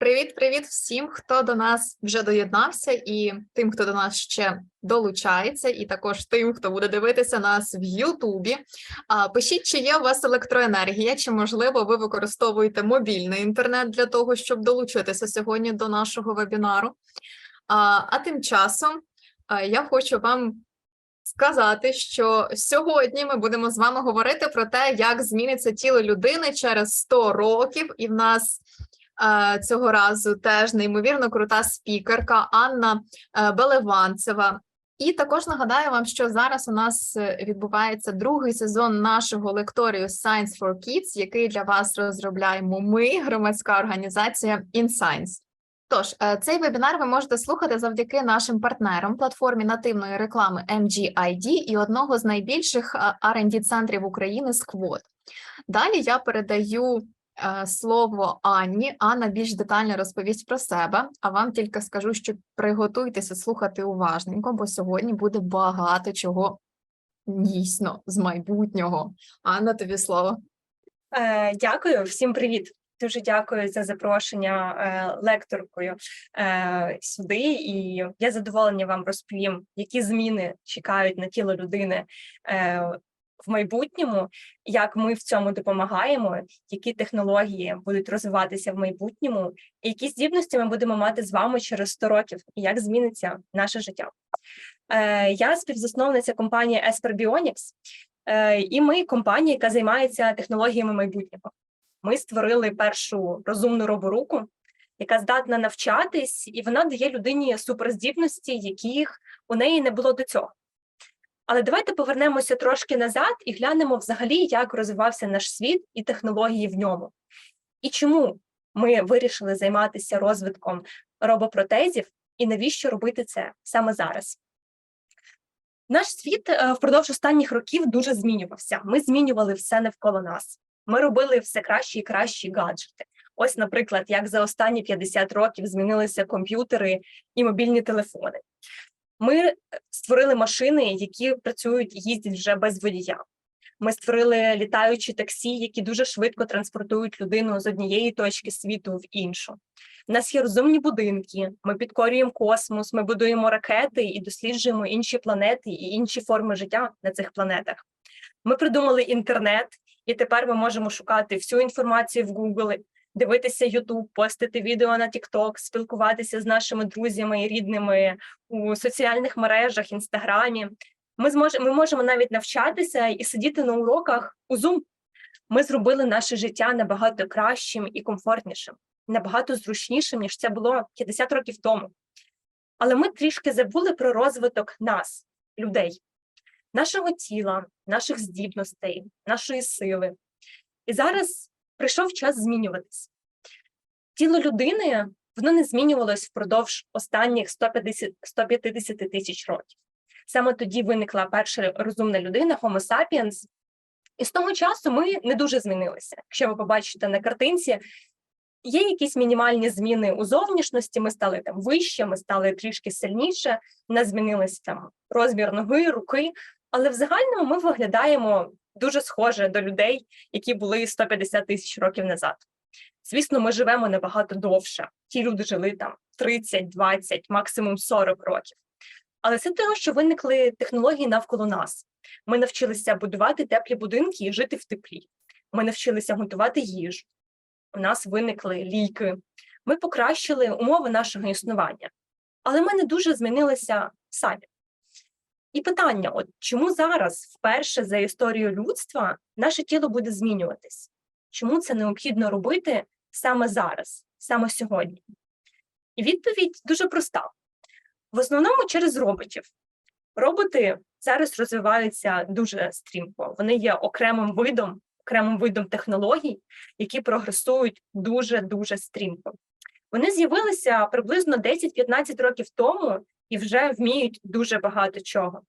Привіт, привіт всім, хто до нас вже доєднався, і тим, хто до нас ще долучається, і також тим, хто буде дивитися нас в Ютубі. Пишіть, чи є у вас електроенергія, чи можливо ви використовуєте мобільний інтернет для того, щоб долучитися сьогодні до нашого вебінару. А, а тим часом я хочу вам сказати, що сьогодні ми будемо з вами говорити про те, як зміниться тіло людини через 100 років, і в нас цього разу теж неймовірно крута спікерка Анна е, Белеванцева. І також нагадаю вам, що зараз у нас е, відбувається другий сезон нашого лекторію Science for Kids, який для вас розробляємо ми, громадська організація InScience. Тож, е, цей вебінар ви можете слухати завдяки нашим партнерам платформі нативної реклами MGID і одного з найбільших R&D центрів України Squad. Далі я передаю е, слово Анні. Анна більш детально розповість про себе, а вам тільки скажу, що приготуйтеся слухати уважненько, бо сьогодні буде багато чого дійсно з майбутнього. Анна, тобі слово. Е, Дякую, всім привіт. Дуже дякую за запрошення е, лекторкою е, сюди. І я задоволення вам розповім, які зміни чекають на тіло людини е, в майбутньому, як ми в цьому допомагаємо, які технології будуть розвиватися в майбутньому, і які здібності ми будемо мати з вами через 100 років, і як зміниться наше життя. Е, Я співзасновниця компанії Esper Bionics, е, і ми компанія, яка займається технологіями майбутнього. Ми створили першу розумну роборуку, яка здатна навчатись, і вона дає людині суперздібності, яких у неї не було до цього. Але давайте повернемося трошки назад і глянемо взагалі, як розвивався наш світ і технології в ньому. І чому ми вирішили займатися розвитком робопротезів, і навіщо робити це саме зараз? Наш світ е, впродовж останніх років дуже змінювався. Ми змінювали все навколо нас. Ми робили все кращі і кращі гаджети. Ось, наприклад, як за останні 50 років змінилися комп'ютери і мобільні телефони. Ми створили машини, які працюють, їздять вже без водія. Ми створили літаючі таксі, які дуже швидко транспортують людину з однієї точки світу в іншу. У нас є розумні будинки, ми підкорюємо космос, ми будуємо ракети і досліджуємо інші планети і інші форми життя на цих планетах. Ми придумали інтернет, і тепер ми можемо шукати всю інформацію в Google, дивитися YouTube, постити відео на TikTok, спілкуватися з нашими друзями і рідними у соціальних мережах, інстаграмі. Ми зможемо, ми можемо навіть навчатися і сидіти на уроках у Zoom. Ми зробили наше життя набагато кращим і комфортнішим, набагато зручнішим, ніж це було 50 років тому. Але ми трішки забули про розвиток нас, людей, нашого тіла, наших здібностей, нашої сили. І зараз прийшов час змінюватись. Тіло людини воно не змінювалось впродовж останніх 150 150 тисяч років. Саме тоді виникла перша розумна людина, Homo sapiens, і з того часу ми не дуже змінилися. Якщо ви побачите на картинці, є якісь мінімальні зміни у зовнішності. Ми стали там вище, ми стали трішки сильніше, у нас змінилися там розмір ноги, руки, але в загальному ми виглядаємо дуже схоже до людей, які були 150 тисяч років назад. Звісно, ми живемо набагато довше. Ті люди жили там 30, 20, максимум 40 років. Але це того, що виникли технології навколо нас. Ми навчилися будувати теплі будинки і жити в теплі. Ми навчилися готувати їжу. У нас виникли ліки. Ми покращили умови нашого існування, але ми не дуже змінилися самі. І питання: от чому зараз, вперше за історію людства, наше тіло буде змінюватись? Чому це необхідно робити саме зараз, саме сьогодні? І відповідь дуже проста: в основному через роботів. Роботи зараз розвиваються дуже стрімко. Вони є окремим видом, окремим видом технологій, які прогресують дуже дуже стрімко. Вони з'явилися приблизно 10-15 років тому і вже вміють дуже багато чого.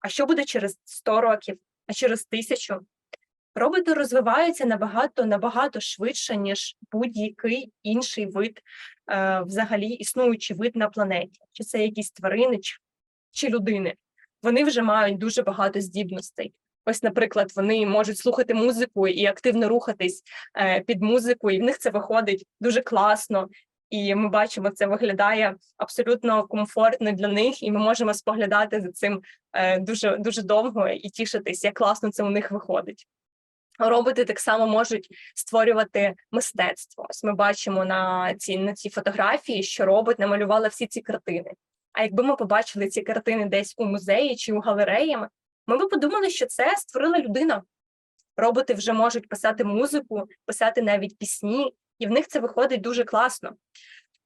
А що буде через 100 років, а через тисячу? Роботи розвиваються набагато набагато швидше, ніж будь-який інший вид, е, взагалі існуючий вид на планеті, чи це якісь тварини, чи, чи людини. Вони вже мають дуже багато здібностей. Ось, наприклад, вони можуть слухати музику і активно рухатись е, під музику, і в них це виходить дуже класно. І ми бачимо, це виглядає абсолютно комфортно для них, і ми можемо споглядати за цим е, дуже дуже довго і тішитись, як класно це у них виходить. Роботи так само можуть створювати мистецтво. Ось ми бачимо на цій на цій фотографії, що робот намалювала всі ці картини. А якби ми побачили ці картини десь у музеї чи у галереї, ми б подумали, що це створила людина. Роботи вже можуть писати музику, писати навіть пісні, і в них це виходить дуже класно.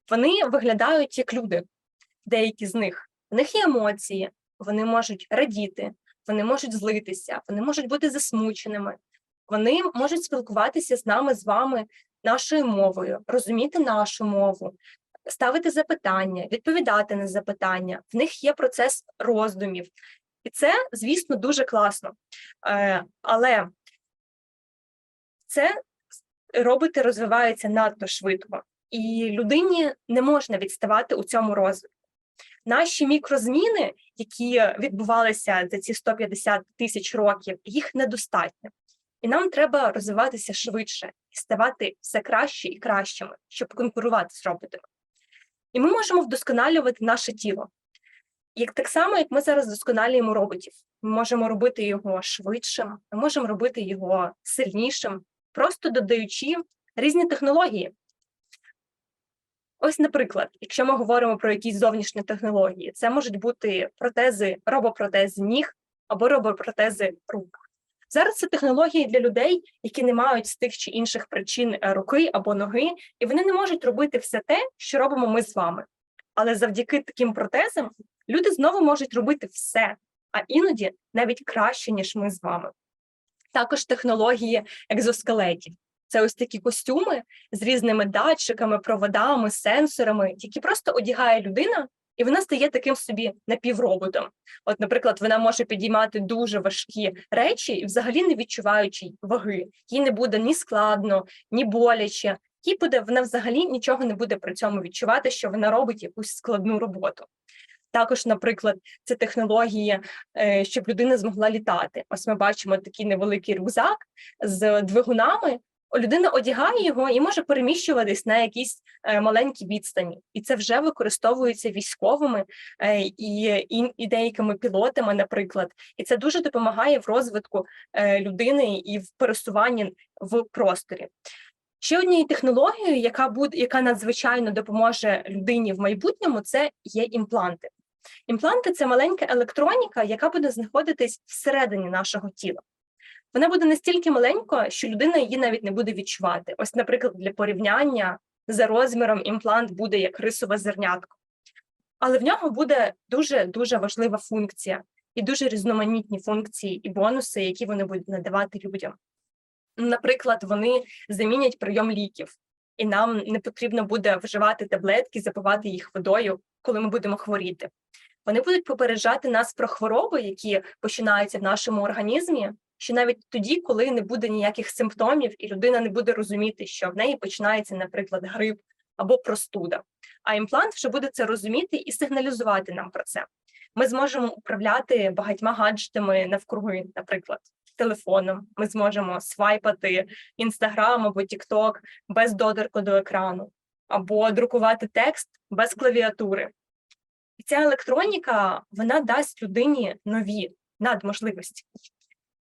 Вони виглядають як люди, деякі з них. В них є емоції, вони можуть радіти, вони можуть злитися, вони можуть бути засмученими, вони можуть спілкуватися з нами, з вами нашою мовою, розуміти нашу мову, ставити запитання, відповідати на запитання. В них є процес роздумів. І це, звісно, дуже класно. Е, але це роботи розвиваються надто швидко, і людині не можна відставати у цьому розвитку. Наші мікрозміни, які відбувалися за ці 150 тисяч років, їх недостатньо. І нам треба розвиватися швидше і ставати все краще і кращими, щоб конкурувати з роботами. І ми можемо вдосконалювати наше тіло. Як так само, як ми зараз вдосконалюємо роботів, ми можемо робити його швидшим, ми можемо робити його сильнішим, просто додаючи різні технології. Ось, наприклад, якщо ми говоримо про якісь зовнішні технології, це можуть бути протези, робопротези ніг або робопротези рук. Зараз це технології для людей, які не мають з тих чи інших причин е, руки або ноги, і вони не можуть робити все те, що робимо ми з вами. Але завдяки таким протезам люди знову можуть робити все, а іноді навіть краще, ніж ми з вами. Також технології екзоскелетів. Це ось такі костюми з різними датчиками, проводами, сенсорами, які просто одягає людина, і вона стає таким собі напівроботом. От, наприклад, вона може підіймати дуже важкі речі і взагалі не відчуваючи ваги. Їй не буде ні складно, ні боляче. Їй буде вона взагалі нічого не буде при цьому відчувати, що вона робить якусь складну роботу. Також, наприклад, це технології, е, щоб людина змогла літати. Ось ми бачимо такий невеликий рюкзак з двигунами. Людина одягає його і може переміщуватись на якісь е, маленькі відстані, і це вже використовується військовими е, і, і, і деякими пілотами, наприклад, і це дуже допомагає в розвитку людини і в пересуванні в просторі. Ще однією технологією, яка буде, яка надзвичайно допоможе людині в майбутньому, це є імпланти. Імпланти це маленька електроніка, яка буде знаходитись всередині нашого тіла. Вона буде настільки маленька, що людина її навіть не буде відчувати. Ось, наприклад, для порівняння за розміром імплант буде як рисове зернятко. Але в нього буде дуже дуже важлива функція і дуже різноманітні функції і бонуси, які вони будуть надавати людям. Наприклад, вони замінять прийом ліків, і нам не потрібно буде вживати таблетки, запивати їх водою, коли ми будемо хворіти. Вони будуть попереджати нас про хвороби, які починаються в нашому організмі, що навіть тоді, коли не буде ніяких симптомів, і людина не буде розуміти, що в неї починається, наприклад, грип або простуда. А імплант вже буде це розуміти і сигналізувати нам про це. Ми зможемо управляти багатьма гаджетами навкруги, наприклад, телефоном. Ми зможемо свайпати інстаграм або тікток без додерку до екрану, або друкувати текст без клавіатури. І ця електроніка вона дасть людині нові надможливості.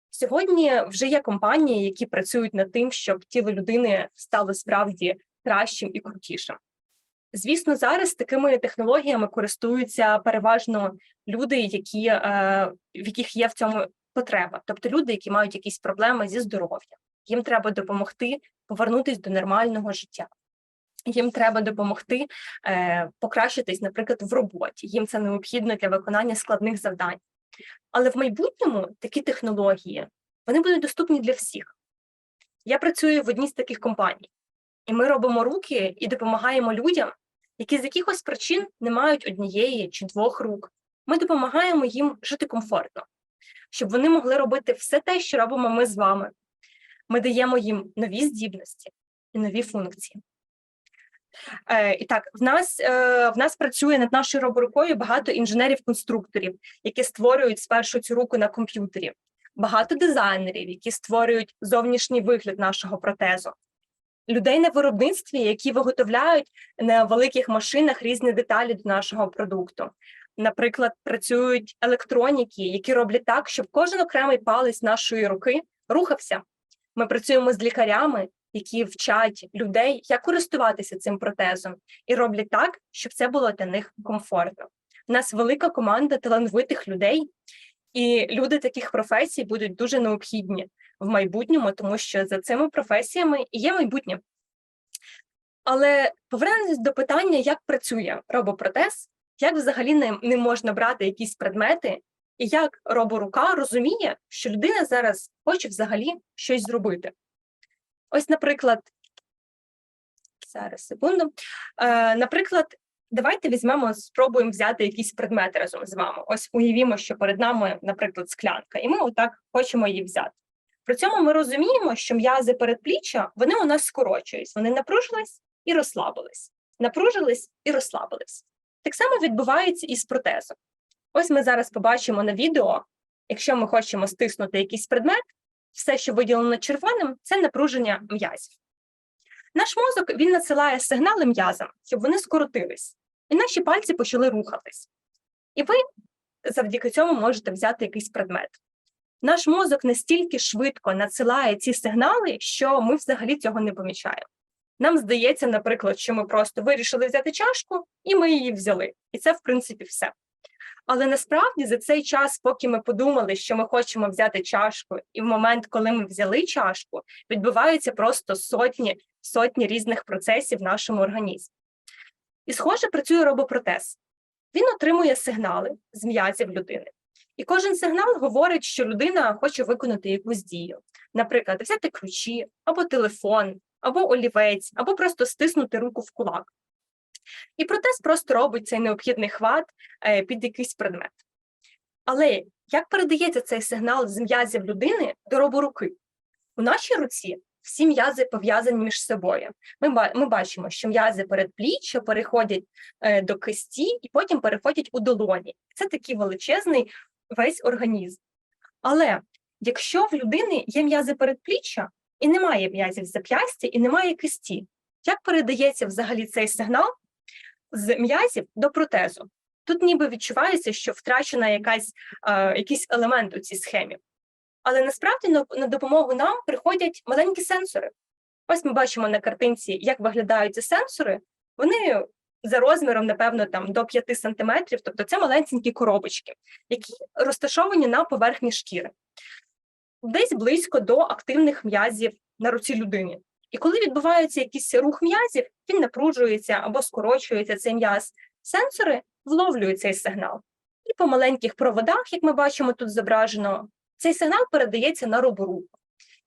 Сьогодні вже є компанії, які працюють над тим, щоб тіло людини стало справді кращим і крутішим. Звісно, зараз такими технологіями користуються переважно люди, які, е, в яких є в цьому потреба, тобто люди, які мають якісь проблеми зі здоров'ям. Їм треба допомогти повернутися до нормального життя. Їм треба допомогти е, покращитись, наприклад, в роботі. Їм це необхідно для виконання складних завдань. Але в майбутньому такі технології вони будуть доступні для всіх. Я працюю в одній з таких компаній, і ми робимо руки і допомагаємо людям, які з якихось причин не мають однієї чи двох рук. Ми допомагаємо їм жити комфортно, щоб вони могли робити все те, що робимо ми з вами. Ми даємо їм нові здібності і нові функції. Е, І так, в нас е, в нас працює над нашою роборукою багато інженерів-конструкторів, які створюють спершу цю руку на комп'ютері, багато дизайнерів, які створюють зовнішній вигляд нашого протезу. людей на виробництві, які виготовляють на великих машинах різні деталі до нашого продукту. Наприклад, працюють електроніки, які роблять так, щоб кожен окремий палець нашої руки рухався. Ми працюємо з лікарями, які вчать людей, як користуватися цим протезом, і роблять так, щоб це було для них комфортно. У нас велика команда талановитих людей, і люди таких професій будуть дуже необхідні в майбутньому, тому що за цими професіями і є майбутнє. Але повернемось до питання, як працює робопротез, як взагалі ним, ним можна брати якісь предмети, і як роборука розуміє, що людина зараз хоче взагалі щось зробити. Ось, наприклад, зараз секунду. Е, наприклад, давайте візьмемо, спробуємо взяти якісь предмети разом з вами. Ось уявімо, що перед нами, наприклад, склянка, і ми отак хочемо її взяти. При цьому ми розуміємо, що м'язи передпліччя вони у нас скорочують, вони напружились і розслабились, напружились і розслабились. Так само відбувається і з протезом. Ось ми зараз побачимо на відео, якщо ми хочемо стиснути якийсь предмет, все, що виділено червоним, це напруження м'язів. Наш мозок він надсилає сигнали м'язам, щоб вони скоротились, і наші пальці почали рухатись. І ви завдяки цьому можете взяти якийсь предмет. Наш мозок настільки швидко надсилає ці сигнали, що ми взагалі цього не помічаємо. Нам здається, наприклад, що ми просто вирішили взяти чашку, і ми її взяли. І це, в принципі, все. Але насправді за цей час, поки ми подумали, що ми хочемо взяти чашку, і в момент, коли ми взяли чашку, відбуваються просто сотні сотні різних процесів в нашому організмі. І, схоже, працює робопротез. Він отримує сигнали з м'язів людини. І кожен сигнал говорить, що людина хоче виконати якусь дію. Наприклад, взяти ключі, або телефон, або олівець, або просто стиснути руку в кулак. І протез просто робить цей необхідний хват е, під якийсь предмет. Але як передається цей сигнал з м'язів людини до роборуки? У нашій руці всі м'язи пов'язані між собою. Ми, ми бачимо, що м'язи передпліччя переходять е, до кисті і потім переходять у долоні. Це такий величезний весь організм. Але якщо в людини є м'язи передпліччя і немає м'язів зап'ястя, і немає кисті, як передається взагалі цей сигнал з м'язів до протезу? Тут ніби відчувається, що втрачена якась, е, якийсь елемент у цій схемі. Але насправді на, допомогу нам приходять маленькі сенсори. Ось ми бачимо на картинці, як виглядають ці сенсори. Вони за розміром, напевно, там до 5 сантиметрів, тобто це маленькі коробочки, які розташовані на поверхні шкіри, десь близько до активних м'язів на руці людини. І коли відбувається якийсь рух м'язів, він напружується або скорочується цей м'яз. Сенсори вловлюють цей сигнал. І по маленьких проводах, як ми бачимо тут зображено, цей сигнал передається на роборуку.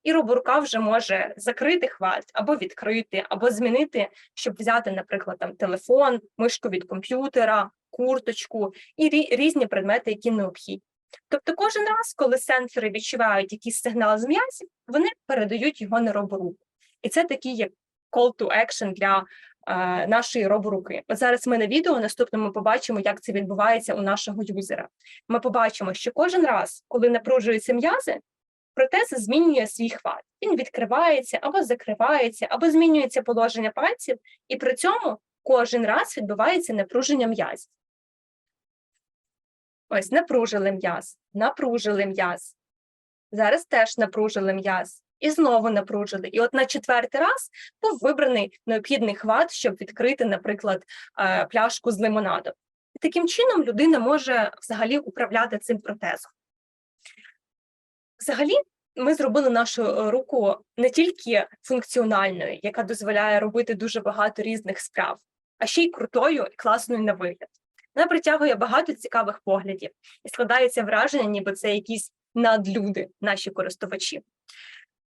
І роборука вже може закрити хват, або відкрити, або змінити, щоб взяти, наприклад, там телефон, мишку від комп'ютера, курточку і різні предмети, які необхідні. Тобто, кожен раз, коли сенсори відчувають якийсь сигнал з м'язів, вони передають його на роборуку. І це такий як call to action для е, нашої роборуки. От зараз ми на відео наступному побачимо, як це відбувається у нашого юзера. Ми побачимо, що кожен раз, коли напружуються м'язи, протез змінює свій хват. Він відкривається або закривається, або змінюється положення пальців, і при цьому кожен раз відбувається напруження м'язів. Ось напружили м'яз, напружили м'яз. Зараз теж напружили м'яз. І знову напружили. І от на четвертий раз був вибраний необхідний хват, щоб відкрити, наприклад, е, пляшку з лимонадом. І таким чином людина може взагалі управляти цим протезом. Взагалі, ми зробили нашу руку не тільки функціональною, яка дозволяє робити дуже багато різних справ, а ще й крутою і класною на вигляд. Вона притягує багато цікавих поглядів і складається враження, ніби це якісь надлюди, наші користувачі.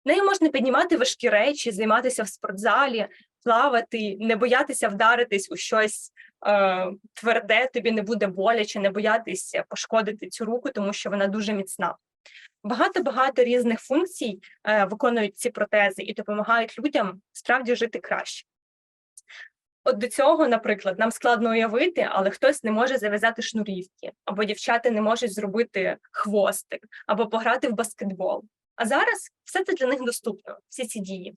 Нею можна піднімати важкі речі, займатися в спортзалі, плавати, не боятися вдаритись у щось е, тверде, тобі не буде боляче, не боятися пошкодити цю руку, тому що вона дуже міцна. Багато-багато різних функцій е, виконують ці протези і допомагають людям справді жити краще. От до цього, наприклад, нам складно уявити, але хтось не може зав'язати шнурівки, або дівчата не можуть зробити хвостик, або пограти в баскетбол. А зараз все це для них доступно, всі ці дії.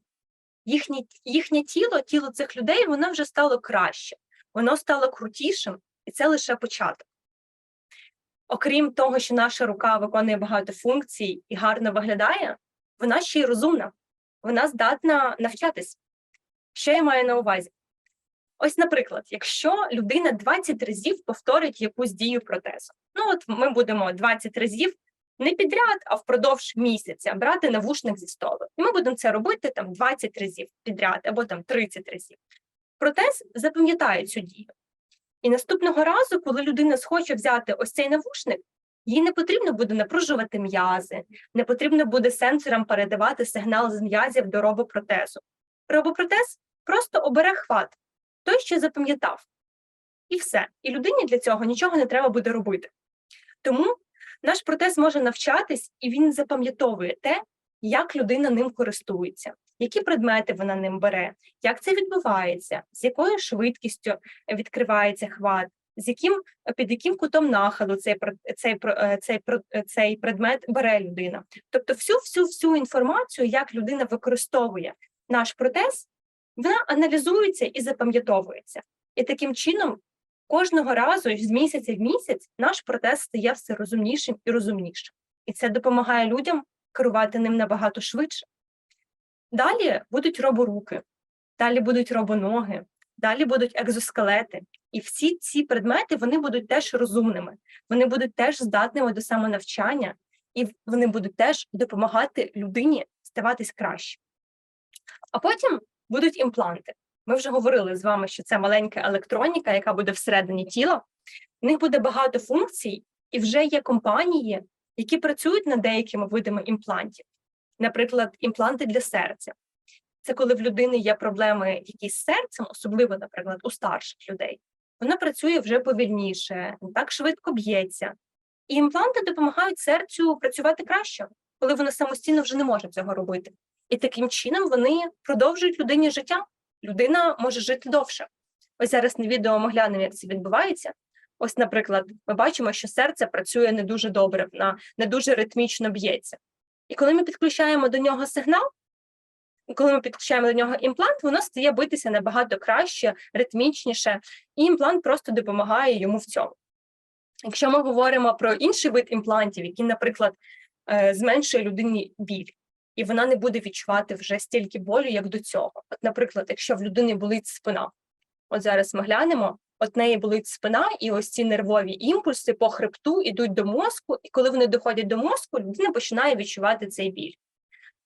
їхнє, їхнє тіло, тіло цих людей, воно вже стало краще, воно стало крутішим, і це лише початок. Окрім того, що наша рука виконує багато функцій і гарно виглядає, вона ще й розумна, вона здатна навчатись. Що я маю на увазі? Ось, наприклад, якщо людина 20 разів повторить якусь дію протезу, ну от ми будемо 20 разів не підряд, а впродовж місяця брати навушник зі столу. І ми будемо це робити там 20 разів підряд або там 30 разів. Протез запам'ятає цю дію. І наступного разу, коли людина схоче взяти ось цей навушник, їй не потрібно буде напружувати м'язи, не потрібно буде сенсорам передавати сигнал з м'язів до робопротезу. Робопротез просто обере хват, той, що запам'ятав. І все. І людині для цього нічого не треба буде робити. Тому наш протез може навчатись, і він запам'ятовує те, як людина ним користується, які предмети вона ним бере, як це відбувається, з якою швидкістю відкривається хват, з яким під яким кутом нахилу цей цей е, цей е, цей предмет бере людина. Тобто, всю всю всю інформацію, як людина використовує наш протез, вона аналізується і запам'ятовується. І таким чином, кожного разу з місяця в місяць наш протез стає все розумнішим і розумнішим. І це допомагає людям керувати ним набагато швидше. Далі будуть роборуки, далі будуть робоноги, далі будуть екзоскелети. І всі ці предмети вони будуть теж розумними, вони будуть теж здатними до самонавчання, і вони будуть теж допомагати людині ставатись краще. А потім будуть імпланти. Ми вже говорили з вами, що це маленька електроніка, яка буде всередині тіла. В них буде багато функцій, і вже є компанії, які працюють над деякими видами імплантів. Наприклад, імпланти для серця. Це коли в людини є проблеми якісь з серцем, особливо, наприклад, у старших людей. Вона працює вже повільніше, не так швидко б'ється. І імпланти допомагають серцю працювати краще, коли воно самостійно вже не може цього робити. І таким чином вони продовжують людині життя. Людина може жити довше. Ось зараз на відео ми глянемо, як це відбувається. Ось, наприклад, ми бачимо, що серце працює не дуже добре, вона не дуже ритмічно б'ється. І коли ми підключаємо до нього сигнал, коли ми підключаємо до нього імплант, воно стає битися набагато краще, ритмічніше, і імплант просто допомагає йому в цьому. Якщо ми говоримо про інший вид імплантів, який, наприклад, е, зменшує людині біль, і вона не буде відчувати вже стільки болю, як до цього. От, наприклад, якщо в людини болить спина, от зараз ми глянемо, от неї болить спина, і ось ці нервові імпульси по хребту йдуть до мозку, і коли вони доходять до мозку, людина починає відчувати цей біль.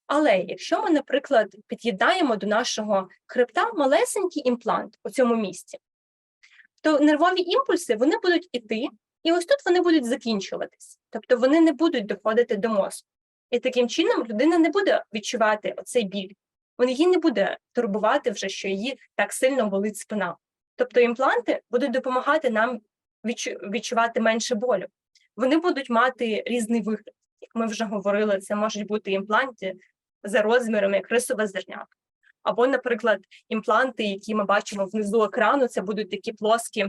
Але якщо ми, наприклад, під'єднаємо до нашого хребта малесенький імплант у цьому місці, то нервові імпульси вони будуть іти, і ось тут вони будуть закінчуватись, тобто вони не будуть доходити до мозку. І таким чином людина не буде відчувати оцей біль. Він її не буде турбувати вже, що її так сильно болить спина. Тобто імпланти будуть допомагати нам відчувати менше болю. Вони будуть мати різний вигляд. Як ми вже говорили, це можуть бути імпланти за розміром, як рисова зерняка. Або, наприклад, імпланти, які ми бачимо внизу екрану, це будуть такі плоскі,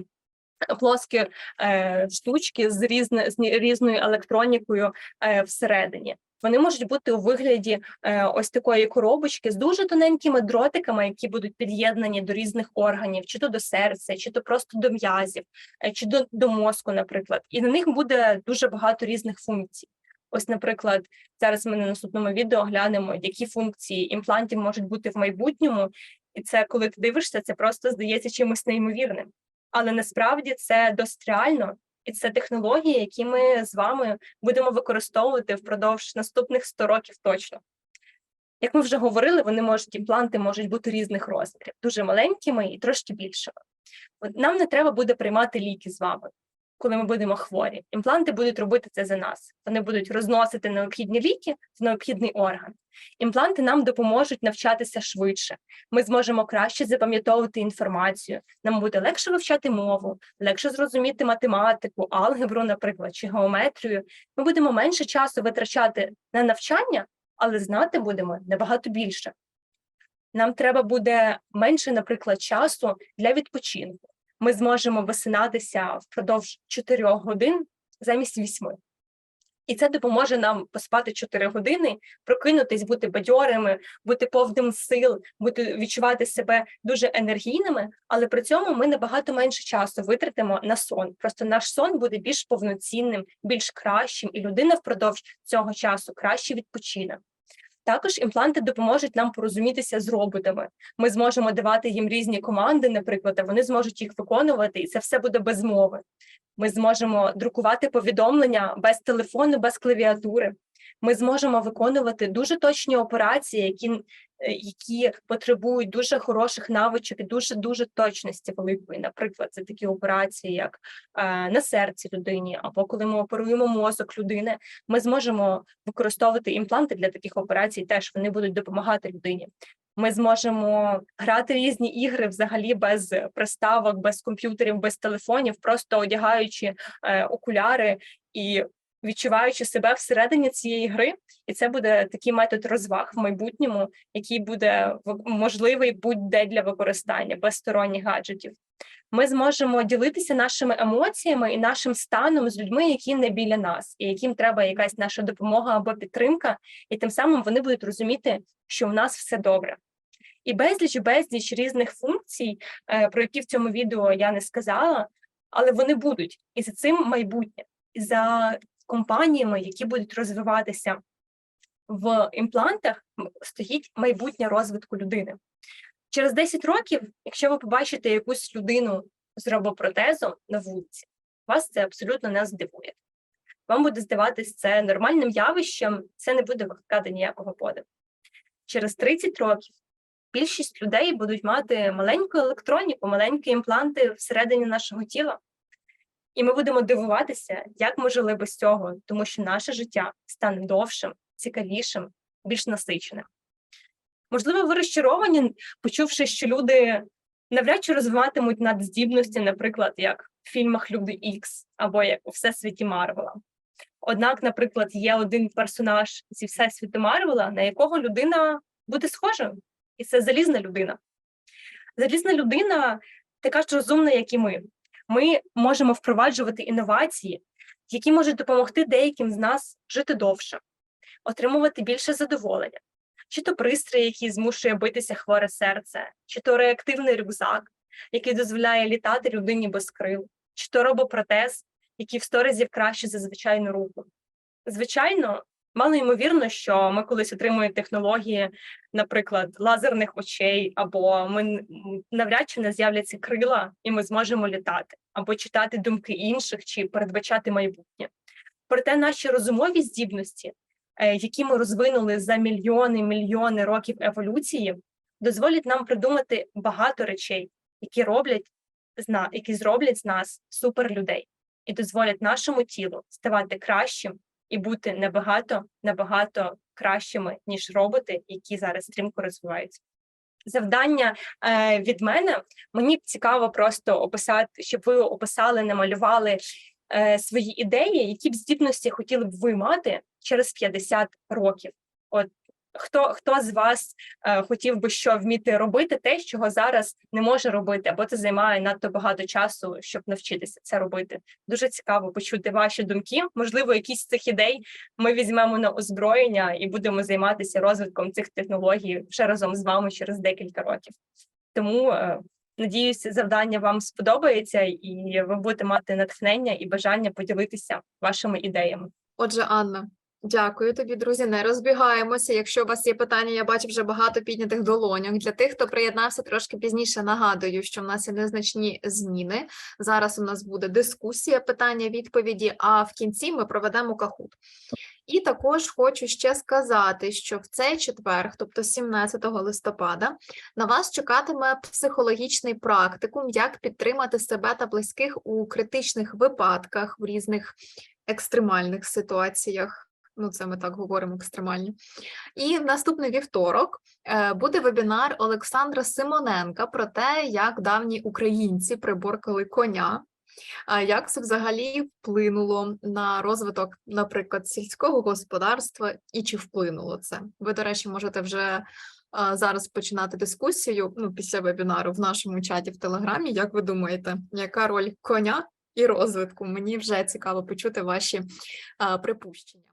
плоскі е, штучки з, різне, з різною електронікою е, всередині. Вони можуть бути у вигляді е, ось такої коробочки з дуже тоненькими дротиками, які будуть під'єднані до різних органів, чи то до серця, чи то просто до м'язів, е, чи до, до мозку, наприклад. І на них буде дуже багато різних функцій. Ось, наприклад, зараз ми на наступному відео глянемо, які функції імплантів можуть бути в майбутньому, і це коли ти дивишся, це просто здається чимось неймовірним. Але насправді це досить реально, і це технології, які ми з вами будемо використовувати впродовж наступних 100 років точно. Як ми вже говорили, вони можуть імпланти можуть бути різних розмірів, дуже маленькими і трошки більшими. Нам не треба буде приймати ліки з вами, коли ми будемо хворі. Імпланти будуть робити це за нас. Вони будуть розносити необхідні ліки в необхідний орган. Імпланти нам допоможуть навчатися швидше. Ми зможемо краще запам'ятовувати інформацію. Нам буде легше вивчати мову, легше зрозуміти математику, алгебру, наприклад, чи геометрію. Ми будемо менше часу витрачати на навчання, але знати будемо набагато більше. Нам треба буде менше, наприклад, часу для відпочинку. Ми зможемо висинатися впродовж 4 годин замість 8. І це допоможе нам поспати 4 години, прокинутись, бути бадьорими, бути повним сил, бути відчувати себе дуже енергійними, але при цьому ми набагато менше часу витратимо на сон. Просто наш сон буде більш повноцінним, більш кращим, і людина впродовж цього часу краще відпочине. Також імпланти допоможуть нам порозумітися з роботами. Ми зможемо давати їм різні команди, наприклад, а вони зможуть їх виконувати, і це все буде без мови. Ми зможемо друкувати повідомлення без телефону, без клавіатури. Ми зможемо виконувати дуже точні операції, які, які потребують дуже хороших навичок і дуже дуже точності великої. Наприклад, це такі операції, як е, на серці людині, або коли ми оперуємо мозок людини, ми зможемо використовувати імпланти для таких операцій. Теж вони будуть допомагати людині. Ми зможемо грати різні ігри взагалі без приставок, без комп'ютерів, без телефонів, просто одягаючи е, окуляри і відчуваючи себе всередині цієї гри. І це буде такий метод розваг в майбутньому, який буде можливий будь-де для використання без сторонніх гаджетів. Ми зможемо ділитися нашими емоціями і нашим станом з людьми, які не біля нас, і яким треба якась наша допомога або підтримка, і тим самим вони будуть розуміти, що в нас все добре. І безліч безліч різних функцій, е, про які в цьому відео я не сказала, але вони будуть. І за цим майбутнє, і за компаніями, які будуть розвиватися в імплантах, стоїть майбутнє розвитку людини. Через 10 років, якщо ви побачите якусь людину з робопротезом на вулиці, вас це абсолютно не здивує. Вам буде здаватись це нормальним явищем, це не буде викликати ніякого подиву. Через 30 років більшість людей будуть мати маленьку електроніку, маленькі імпланти всередині нашого тіла. І ми будемо дивуватися, як ми жили без цього, тому що наше життя стане довшим, цікавішим, більш насиченим. Можливо, ви розчаровані, почувши, що люди навряд чи розвиватимуть надздібності, наприклад, як в фільмах Люди Ікс або як у Всесвіті Марвела. Однак, наприклад, є один персонаж зі Всесвіту Марвела, на якого людина буде схожа, і це залізна людина. Залізна людина така ж розумна, як і ми. Ми можемо впроваджувати інновації, які можуть допомогти деяким з нас жити довше, отримувати більше задоволення, чи то пристрій, який змушує битися хворе серце, чи то реактивний рюкзак, який дозволяє літати людині без крил, чи то робопротез, який в сто разів краще за звичайну руку. Звичайно, мало ймовірно, що ми колись отримуємо технології, наприклад, лазерних очей, або ми навряд чи не з'являться крила, і ми зможемо літати, або читати думки інших, чи передбачати майбутнє. Проте наші розумові здібності, е, які ми розвинули за мільйони мільйони років еволюції, дозволять нам придумати багато речей, які роблять які зроблять з нас суперлюдей і дозволять нашому тілу ставати кращим і бути набагато набагато кращими ніж роботи, які зараз стрімко розвиваються. Завдання е, від мене мені б цікаво просто описати, щоб ви описали, намалювали е, свої ідеї, які б здібності хотіли б ви мати через 50 років. От хто хто з вас е, хотів би що вміти робити, те, чого зараз не може робити, або це займає надто багато часу, щоб навчитися це робити. Дуже цікаво почути ваші думки. Можливо, якісь з цих ідей ми візьмемо на озброєння і будемо займатися розвитком цих технологій вже разом з вами через декілька років. Тому е, надіюся, завдання вам сподобається, і ви будете мати натхнення і бажання поділитися вашими ідеями. Отже, Анна, дякую тобі, друзі. Не розбігаємося. Якщо у вас є питання, я бачу вже багато піднятих долоньок. Для тих, хто приєднався трошки пізніше, нагадую, що в нас є незначні зміни. Зараз у нас буде дискусія, питання, відповіді. А в кінці ми проведемо кахут. І також хочу ще сказати, що в цей четвер, тобто 17 листопада, на вас чекатиме психологічний практикум, як підтримати себе та близьких у критичних випадках в різних екстремальних ситуаціях. Ну, це ми так говоримо екстремальні. І в наступний вівторок е, буде вебінар Олександра Симоненка про те, як давні українці приборкали коня. Як це взагалі вплинуло на розвиток, наприклад, сільського господарства, і чи вплинуло це? Ви, до речі, можете вже а, зараз починати дискусію ну, після вебінару в нашому чаті в Телеграмі. Як ви думаєте, яка роль коня і розвитку. Мені вже цікаво почути ваші а, припущення.